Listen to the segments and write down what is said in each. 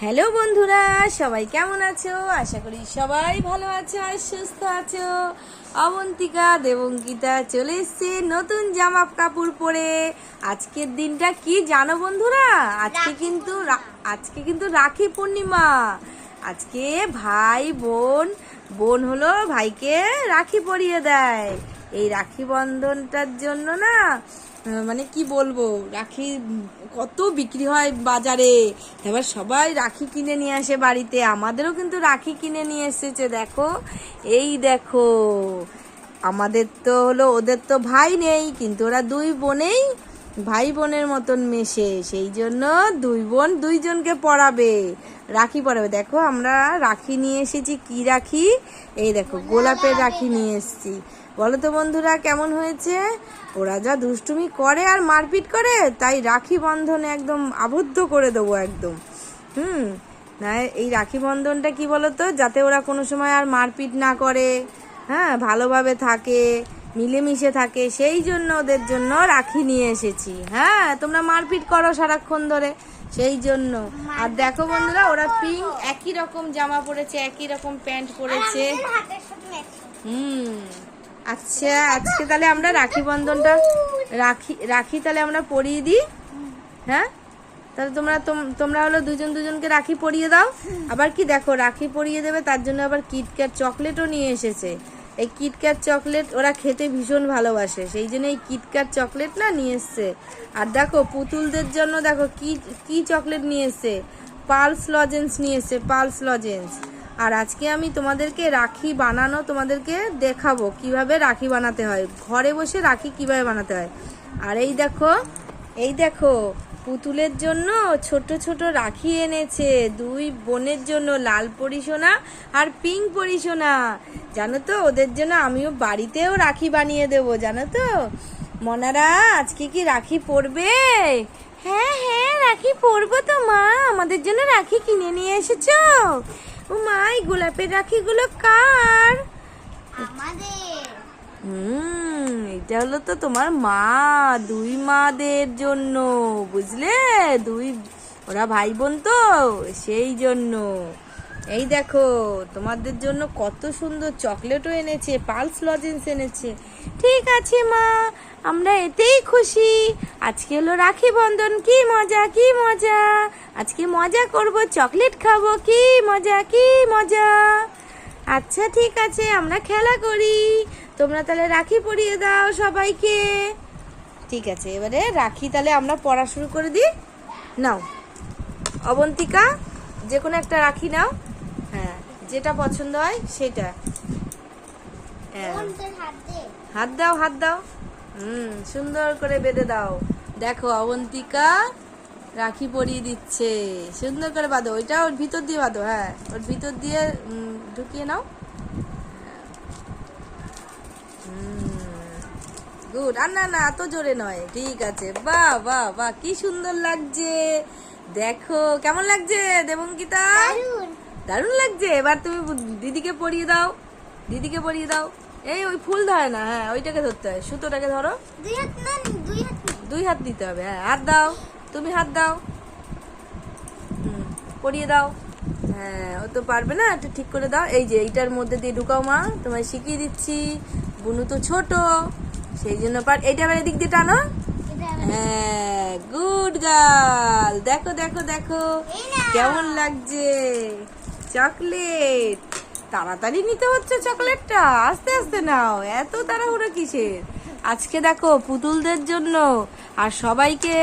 Hello বন্ধুরা সবাই কেমন আছো? আশা করি সবাই ভালো আছো আর সুস্থ আছো। অবন্তিকা দেবঙ্কিতা চলে এসছে নতুন জামা কাপড় পরে। আজকের দিনটা কি জানো বন্ধুরা? আজকে কিন্তু আজকে কিন্তু রাখি পূর্ণিমা। আজকে ভাই বোন বোন হলো ভাইকে রাখি পরিয়ে দেয়। এই রাখি বন্ধনটার জন্য না মানে কি বলব, রাখি কত বিক্রি হয় বাজারে। এবার সবাই রাখি কিনে নিয়ে আসে বাড়িতে, আমাদেরও কিন্তু রাখি কিনে নিয়ে এসেছে, দেখো। এই দেখো, আমাদের তো হলো, ওদের তো ভাই নেই, কিন্তু ওরা দুই বোনেই ভাই বোনের মতন মেশে, সেই জন্য দুই বোন দুইজনকে পড়াবে। রাখি পরাবে দেখো, আমরা রাখি নিয়ে এসেছি। কি রাখি? এই দেখো, গোলাপের রাখি নিয়ে এসেছি। বলো তো বন্ধুরা, কেমন হয়েছে? ওরা যা দুষ্টুমি করে আর মারপিট করে, তাই রাখি বন্ধনে একদম আবদ্ধ করে দেবো একদম। হুম, না, এই রাখি বন্ধনটা কি বলতো যাতে ওরা কোনো সময় আর মারপিট না করে। হ্যাঁ ভালোভাবে থাকে। মিলেমিশে থাকে, সেই জন্য ওদের জন্য রাখি নিয়ে এসেছি। হ্যাঁ তোমরা মারপিট করো সারাক্ষণ ধরে, সেই জন্য। আর দেখো বন্ধুরা, ওরা পিঙ্ক একই রকম জামা পরেছে, একই রকম প্যান্ট পরেছে। হুম আচ্ছা আজকে তাহলে আমরা রাখি বন্ধনটা, রাখি রাখি তাহলে আমরা পরিয়ে দিই। হ্যাঁ তাহলে তোমরা, তোম- তোমরা হলো দুজন দুজনকে রাখি পরিয়ে দাও। আবার কি দেখো, রাখি পরিয়ে দেবে, তার জন্য আবার কিটক্যাট চকলেটও নিয়ে এসেছে। এই কিটক্যাট চকলেট ওরা খেতে ভীষণ ভালোবাসে। সেই জন্য এই কিটক্যাট চকলেট না নিয়ে এসছে। আর দেখো, পুতুলদের জন্য দেখো কি কি চকলেট নিয়ে এসছে? পালস লজেন্স নিয়ে এসছে পালস লজেন্স আর আজকে আমি তোমাদেরকে রাখি বানানো, তোমাদেরকে দেখাবো কীভাবে রাখি বানাতে হয়। ঘরে বসে রাখি কীভাবে বানাতে হয়। আর এই দেখো এই দেখো পুতুলের জন্য ছোট ছোট রাখি এনেছে, দুই বোনের জন্য লাল পরিসোনা আর পিঙ্ক পরিসোনা। জানো তো, ওদের জন্য আমিও বাড়িতেও রাখি বানিয়ে দেবো, জানো তো। মনারা, আজকে কি রাখি পরবে? হ্যাঁ হ্যাঁ রাখি পরবো তো মা, আমাদের জন্য রাখি কিনে নিয়ে এসেছ। ও মা এই গোলাপের রাখিগুলো কার? আমাদের। হুম, এটা হলো তো তোমার মা, দুই মাদের জন্য, বুঝলে? দুই, ওরা ভাই বোন তো, সেই জন্য। এই দেখো, তোমাদের জন্য কত সুন্দর চকলেটও এনেছে, পালস লজেন্স এনেছে। ঠিক আছে, মা, আমরা এতেই খুশি। আজকে হলো রাখি বন্ধন, কি মজা কি মজা। আজকে মজা করব, চকলেট খাব, কি মজা কি মজা। আচ্ছা ঠিক আছে, আমরা খেলা করি। তোমরা তাহলে রাখি পরিয়ে দাও সবাইকে। ঠিক আছে এবারে রাখি তাহলে আমরা পড়া শুরু করে দিই। নাও অবন্তিকা যে কোনো একটা রাখি নাও। হ্যাঁ যেটা পছন্দ হয় সেটা। হ্যাঁ। হাত দাও হাত দাও। হুম সুন্দর করে বেঁধে দাও। দেখো অবন্তিকা রাখি পরিয়ে দিচ্ছে। সুন্দর করে বাঁধো। ওইটা ওর ভিতর দিয়ে বাঁধো হ্যাঁ। ওর ভিতর দিয়ে ঢুকিয়ে নাও। গুড আর না না এত জোরে নয়। ঠিক আছে। বাহ বাহ বাহ কি সুন্দর লাগছে। দেখো কেমন লাগছে দেবঙ্কিতা? দারুণ। লাগছে। এবার তুমি দিদিকে পরিয়ে দাও। দিদিকে পরিয়ে দাও। এই ওই ফুল ধরে না হ্যাঁ ওইটাকে ধরতে হয়। সুতোটাকে ধরো। দুই হাত দিতে হবে হ্যাঁ হাত দাও। তুমি হাত দাও। পরিয়ে দাও। হ্যাঁ ও তো পারবে না একটু ঠিক করে দাও। এই যে এইটার মধ্যে দিয়ে ঢুকাও মা। তোমায় শিখিয়ে দিচ্ছি। বুনু তো ছোট সেই জন্য পার এইটা আবার এদিক দিয়ে টানো। হ্যাঁ গুড গার্ল দেখো দেখো দেখো। কেমন লাগছে? চকলেট। তাড়াতাড়ি নিতে হচ্ছে চকলেটটা। আস্তে আস্তে নাও। এত তাড়াহুড়ো কিসের? আজকে দেখো পুতুলদের জন্য আর সবাইকে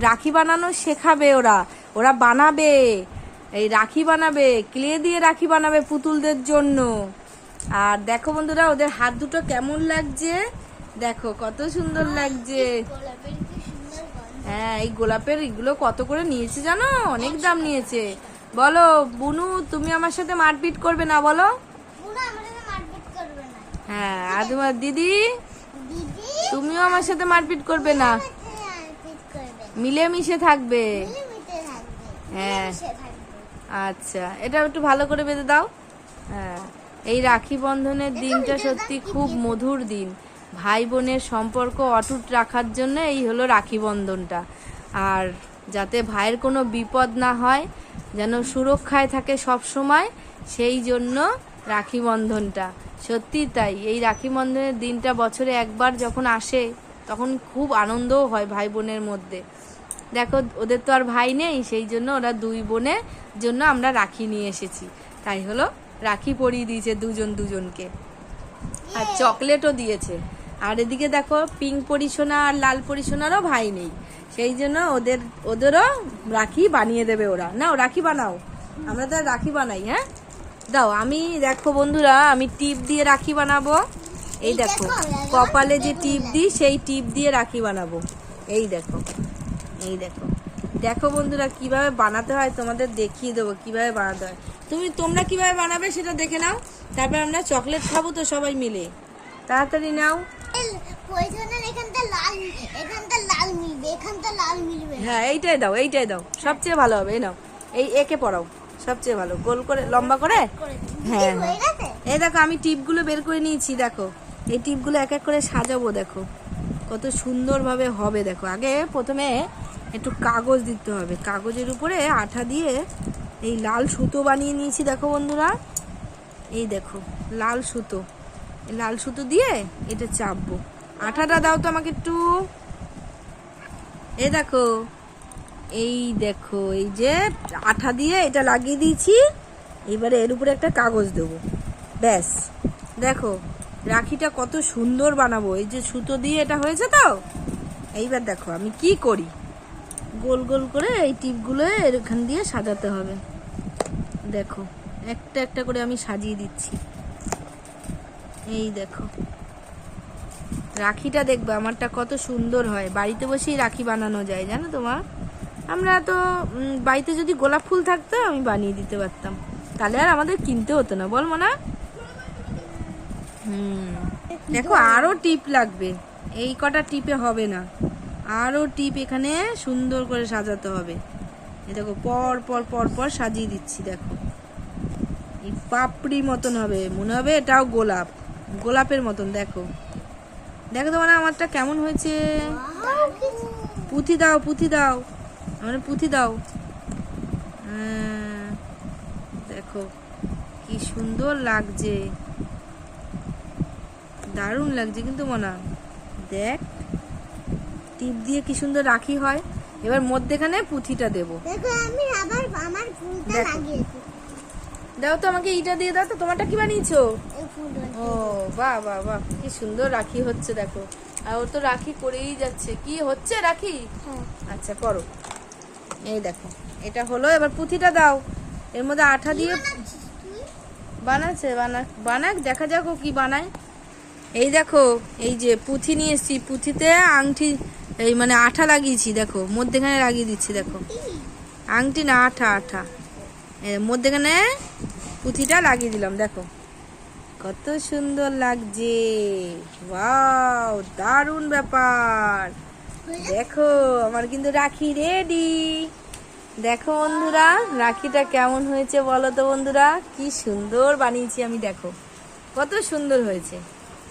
রাখি বানানো শেখাবে ওরা। ওরা বানাবে। এই রাখি বানাবে। ক্লে দিয়ে রাখি বানাবে পুতুলদের জন্য। আর দেখো বন্ধুরা ওদের হাত দুটো কেমন লাগছে? দেখো কত সুন্দর লাগছে। সুন্দর গন্ধ। হ্যাঁ এই গোলাপের এগুলো কত করে নিয়েছে জানো? অনেক দাম নিয়েছে। বলো বুনু তুমি আমার সাথে মারপিট করবে না বলো। হ্যাঁ আর তোমার দিদি? তুমিও আমার সাথে মারপিট করবে না। মিলেমিশে থাকবে। হ্যাঁ। আচ্ছা এটা একটু ভালো করে বেঁধে দাও। হ্যাঁ। এই রাখি বন্ধনের দিনটা সত্যি খুব মধুর দিন। ভাই বোনের সম্পর্ক অটুট রাখার জন্য এই হলো রাখি বন্ধনটা। আর যাতে ভাইয়ের কোনো বিপদ না হয়, যেন সুরক্ষায় থাকে সব সময়, সেই জন্য রাখি বন্ধনটা। সত্যি তাই, এই রাখি বন্ধনের দিনটা বছরে একবার যখন আসে, তখন খুব আনন্দও হয় ভাই বোনের মধ্যে। দেখো, ওদের তো আর ভাই নেই, সেই জন্য ওরা দুই বোনের জন্য আমরা রাখি নিয়ে এসেছি। তাই হলো রাখি পরিয়ে দিয়েছে দুজন দুজনকে। আর চকলেটও দিয়েছে। আর এদিকে দেখো পিঙ্ক পরিসোনা আর লাল পরিসোনারও ভাই নেই। সেই জন্য ওদের ওদেরও রাখি বানিয়ে দেবে ওরা। নাও রাখি বানাও। আমরা তো রাখি বানাই হ্যাঁ? দাও আমি দেখো বন্ধুরা আমি টিপ দিয়ে রাখি বানাবো। এই দেখো কপালে যে টিপ দিই সেই টিপ দিয়ে রাখি বানাবো। এই দেখো এই দেখো। দেখো বন্ধুরা কীভাবে বানাতে হয় তোমাদের দেখিয়ে দেবো কীভাবে বানাতে হয়। তুমি তোমরা কীভাবে বানাবে সেটা দেখে নাও। তারপর আমরা চকলেট খাব তো সবাই মিলে। তাড়াতাড়ি নাও। হ্যাঁ এইটাই দাও এইটাই দাও। সবচেয়ে ভালো হবে এই নাও। এই একে পড়াও সবচেয়ে ভালো। গোল করে লম্বা করে? করে হ্যাঁ, হয়ে এই দেখো আমি টিপগুলো বের করে নিয়েছি দেখো। এই টিপগুলো এক এক করে সাজাবো দেখো। কত সুন্দরভাবে হবে দেখো। আগে প্রথমে একটু কাগজ দিতে হবে। কাগজের উপরে আঠা দিয়ে এই লাল সুতো বানিয়ে নিয়েছি, দেখো বন্ধুরা। এই দেখো, লাল সুতো। লাল সুতো দিয়ে এটা চাপবো। আঠাটা দাও তো আমাকে একটু। এই দেখো এই দেখো, এই যে আঠা দিয়ে এটা লাগিয়ে দিয়েছি। এবারে এর উপরে একটা কাগজ দেবো। ব্যাস, দেখো, রাখিটা কত সুন্দর বানাবো। এই যে সুতো দিয়ে এটা হয়েছে তো? এইবার দেখো আমি কি করি। গোল গোল করে এই টিপগুলো এখান দিয়ে সাজাতে হবে। দেখো, একটা একটা করে আমি সাজিয়ে দিচ্ছি। এই দেখো। রাখিটা দেখবে, আমারটা কত সুন্দর হয়। বাড়িতে বসেই রাখি বানানো যায়, জানো তোমার আমরা তো বাড়িতে যদি গোলাপ ফুল থাকতো, আমি বানিয়ে দিতে পারতাম। তাহলে আর আমাদের কিনতে হতো না, বল না হুম। দেখো, আরও টিপ লাগবে। এই কটা টিপে হবে না। আরও টিপ এখানে সুন্দর করে সাজাতে হবে। দেখো পর পর পর পর সাজিয়ে দিচ্ছি দেখো। এই পাপড়ি মতন হবে মনে হবে এটাও গোলাপ। গোলাপের মতন দেখো। দেখো তো মানে আমারটা কেমন হয়েছে? পুঁথি দাও পুঁথি দাও। আমার পুঁথি দাও। হ্যাঁ, দেখো কি সুন্দর লাগছে। দারুণ লাগছে কিন্তু মনা। দেখ টিপ দিয়ে কি সুন্দর রাখি হয়। এবার মধ্যেখানে পুঁথিটা দেবো। দেখো আমি আবার আমার ফুলটা লাগিয়েছি। দাও তো আমাকে এইটা দিয়ে দাও তো তোমারটা কি বানিয়েছো? ও বাহ বাহ বাহ কি সুন্দর রাখি হচ্ছে দেখো। আর ও তো রাখি করেই যাচ্ছে। কি হচ্ছে রাখি? হ্যাঁ। আচ্ছা করো। এই দেখো এটা হলো এবার পুঁথিটা দাও। এর মধ্যে আঠা দিয়ে বানাচ্ছে বানা বানাক দেখা যাক ও কি বানায়। এই দেখো এই যে পুঁথি নিয়ে এসছি। পুঁথিতে আংটি এই মানে আঠা লাগিয়েছি, দেখো। মধ্যেখানে লাগিয়ে দিচ্ছি, দেখো। আংটি না, আঠা আঠা। মধ্যেখানে পুঁথিটা লাগিয়ে দিলাম, দেখো। কত সুন্দর লাগছে। ওয়াও, দারুণ ব্যাপার। দেখো, আমার কিন্তু রাখি রেডি। দেখো বন্ধুরা, রাখিটা কেমন হয়েছে বলো তো বন্ধুরা? কি সুন্দর বানিয়েছি আমি, দেখো। কত সুন্দর হয়েছে।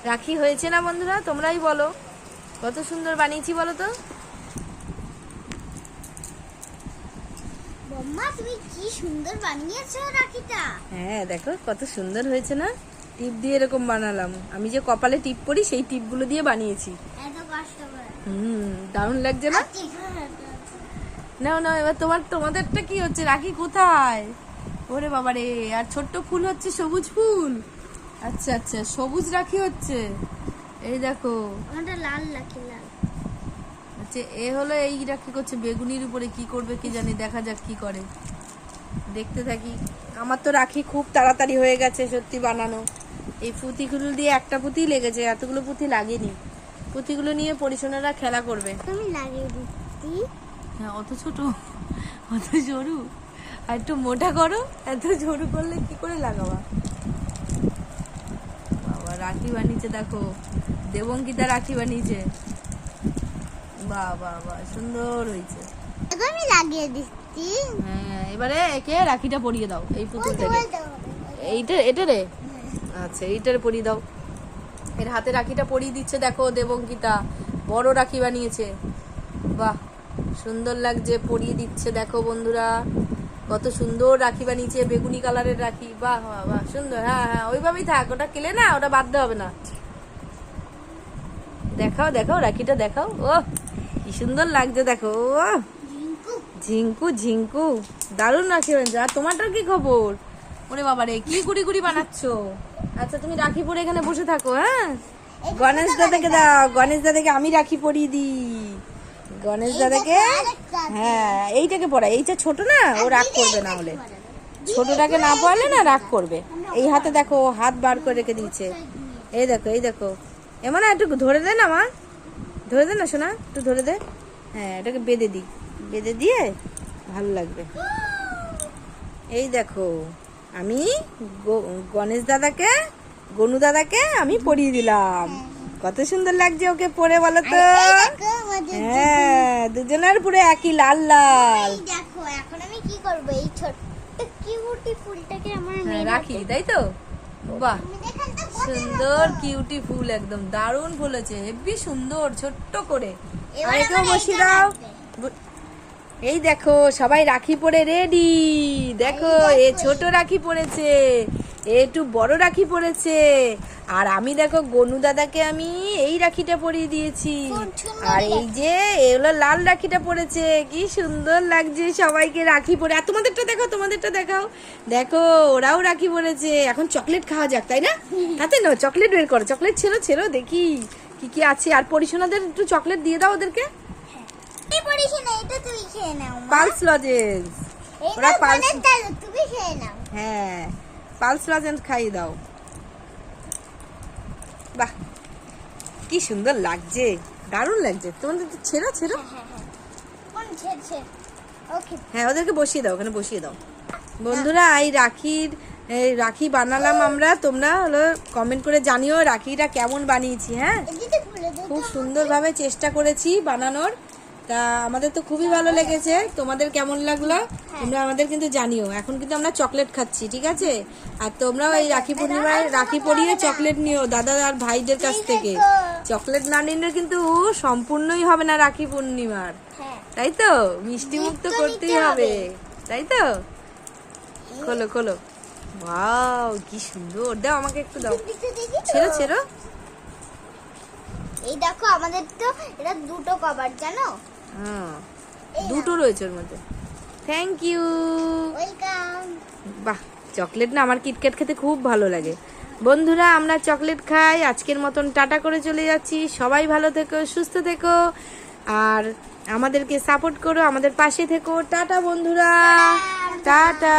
রাখি হয়েছে না বন্ধুরা? তোমরাই বলো। কত সুন্দর বানিয়েছি বলো তো? বম্মা তুমি কি সুন্দর বানিয়েছো রাখিটা? হ্যাঁ দেখো কত সুন্দর হয়েছে না? টিপ দিয়ে এরকম বানালাম। আমি যে কপালে টিপ পরি সেই টিপগুলো দিয়ে বানিয়েছি। এত কষ্ট করে। হুম দারুণ লাগছে না? নাও নাও এবার তোমার তোমাদেরটা কি হচ্ছে? রাখি কোথায়? ওরে বাবারে আর ছোট্ট ফুল হচ্ছে সবুজ ফুল। আচ্ছা আচ্ছা সবুজ রাখি হচ্ছে। এই দেখো। আমারটা লাল রাখি লাল? আচ্ছা এ হলো এই রাখি করছে? বেগুনির উপরে কি করবে কি জানি? দেখা যাক কি করে। দেখতে থাকি। আমার তো রাখি খুব তাড়াতাড়ি হয়ে গেছে সত্যি বানানো। এই পুঁতিগুলো দিয়ে একটা পুঁতি লেগেছে এতগুলো পুঁতি লাগেনি। পুঁতিগুলো নিয়ে পরিশোনারা খেলা করবে। তুমি লাগিয়ে দিচ্ছি। হ্যাঁ অত ছোট অত সরু আর একটু মোটা করো এত সরু করলে কি করে লাগাবা? রাখি বানিয়েছে দেখো। দেবঙ্কিতা রাখি বানিয়েছে। বাহ বাহ বাহ সুন্দর হয়েছে। আমি লাগিয়ে দিচ্ছি। হ্যাঁ এবারে একে রাখিটা পরিয়ে দাও এই পুতুল থেকে। এইটা এটা রে? আচ্ছা এইটার পরিয়ে দাও। এর হাতে রাখিটা পরিয়ে দিচ্ছে দেখো দেবঙ্কিতা বড় রাখি বানিয়েছে। বাহ সুন্দর লাগছে পরিয়ে দিচ্ছে দেখো বন্ধুরা। কত সুন্দর রাখি বা বানিয়েছে বেগুনি কালারের রাখি। বাহ বাহ সুন্দর। হ্যাঁ হ্যাঁ ওইভাবেই থাক ওটা কেলে না ওটা বাদ হবে না। দেখাও দেখাও রাখিটা দেখাও। ও কি সুন্দর লাগছে দেখো। ও ঝিঙ্কু। ঝিঙ্কু দারুণ রাখি বানিয়েছো। আর তোমারটার কি খবর? ওরে বাবা রে কি গুড়ি গুড়ি বানাচ্ছো? আচ্ছা তুমি রাখি পরে এখানে বসে থাকো হ্যাঁ? গণেশ দাদাকে দাও গণেশ দাদাকে আমি রাখি পরিয়ে দিই। গণেশ দাদাকে? হ্যাঁ এইটাকে পড়া, এইটা ছোট না? ও রাগ করবে না হলে। ছোটটাকে না পড়ালে না রাগ করবে। এই হাতে দেখো হাত বার করে রেখে দিয়েছে। এই দেখো এই দেখো। এমন একটু ধরে দে না, মা। ধরে দে না শোনা একটু ধরে দে। হ্যাঁ এটাকে বেঁধে দিই বেঁধে দিয়ে ভালো লাগবে। এই দেখো, আমি গণেশ দাদাকে, গনু দাদাকে আমি পরিয়ে দিলাম। কত সুন্দর লাগছে ওকে পরে বলো তো। হ্যাঁ দুজনের পুরো একই লাল লাল। দেখো এখন আমি কি করব? এই ছোট্ট কিউটি ফুলটাকে আমার হ্যাঁ, রাখি তাই তো? বাহ। সুন্দর কিউটি ফুল একদম দারুণ ফুল আছে হেভি সুন্দর ছোট্ট করে। এবার আর একেও বসিয়ে দাও। এই দেখো সবাই রাখি পরে রেডি দেখো এ ছোট রাখি পরেছে এ একটু বড় রাখি পরেছে। আর আমি দেখো গনু দাদাকে আমি এই রাখিটা পরিয়ে দিয়েছি। আর এই যে এগুলো লাল রাখিটা পরেছে। কি সুন্দর লাগছে সবাইকে রাখি পরে। আর তোমাদেরটা দেখো তোমাদেরটা দেখাও। দেখো ওরাও রাখি পরেছে। এখন চকলেট খাওয়া যাক তাই না? তাতে না চকলেট বের করো। চকলেট ছেড়ো ছেড়ো দেখি কি কি আছে। আর পরিশোনাদের একটু চকলেট দিয়ে দাও ওদেরকে। মা। Pulse lozenge. ওরা পালস হ্যাঁ পালস লজেন্স খাইয়ে দাও। বাহ কি সুন্দর লাগছে দারুণ লাগছে। তোমাদের তো ছেড়া ছেড়া? হ্যাঁ হ্যাঁ ওকে হ্যাঁ ওদেরকে বসিয়ে দাও ওখানে বসিয়ে দাও। বন্ধুরা এই রাখির রাখি বানালাম আমরা তোমরা হলো কমেন্ট করে জানিও রাখিটা কেমন বানিয়েছি হ্যাঁ? খুব সুন্দরভাবে চেষ্টা করেছি বানানোর। তা আমাদের তো খুবই ভালো লেগেছে। তোমাদের কেমন লাগল? তোমরা আমাদের কিন্তু জানিও। এখন কিন্তু আমরা চকলেট খাচ্ছি ঠিক আছে? আর তোমরাও এই রাখি পূর্ণিমায় রাখি পরিয়ে চকলেট নিও দাদা আর ভাইদের কাছ থেকে। চকলেট না নিলে কিন্তু সম্পূর্ণই হবে না রাখি পূর্ণিমার। হ্যাঁ। তাই তো? মিষ্টি মুখ তো করতেই হবে। তাই তো? খোলো খোলো। ওয়াও কি সুন্দর। দাও আমাকে একটু দাও। ছেড়ো ছেড়ো। এই দেখো আমাদের তো এটা দুটো কভার জানো? হ্যাঁ দুটো রয়েছে ওর মধ্যে। থ্যাংক ইউ ওয়েলকাম বাহ চকলেট না আমার কিটক্যাট খেতে খুব ভালো লাগে। বন্ধুরা আমরা চকলেট খাই আজকের মতন টাটা করে চলে যাচ্ছি। সবাই ভালো থেকো সুস্থ থেকো আর আমাদেরকে সাপোর্ট করো আমাদের পাশে থেকো। টাটা বন্ধুরা। টাটা।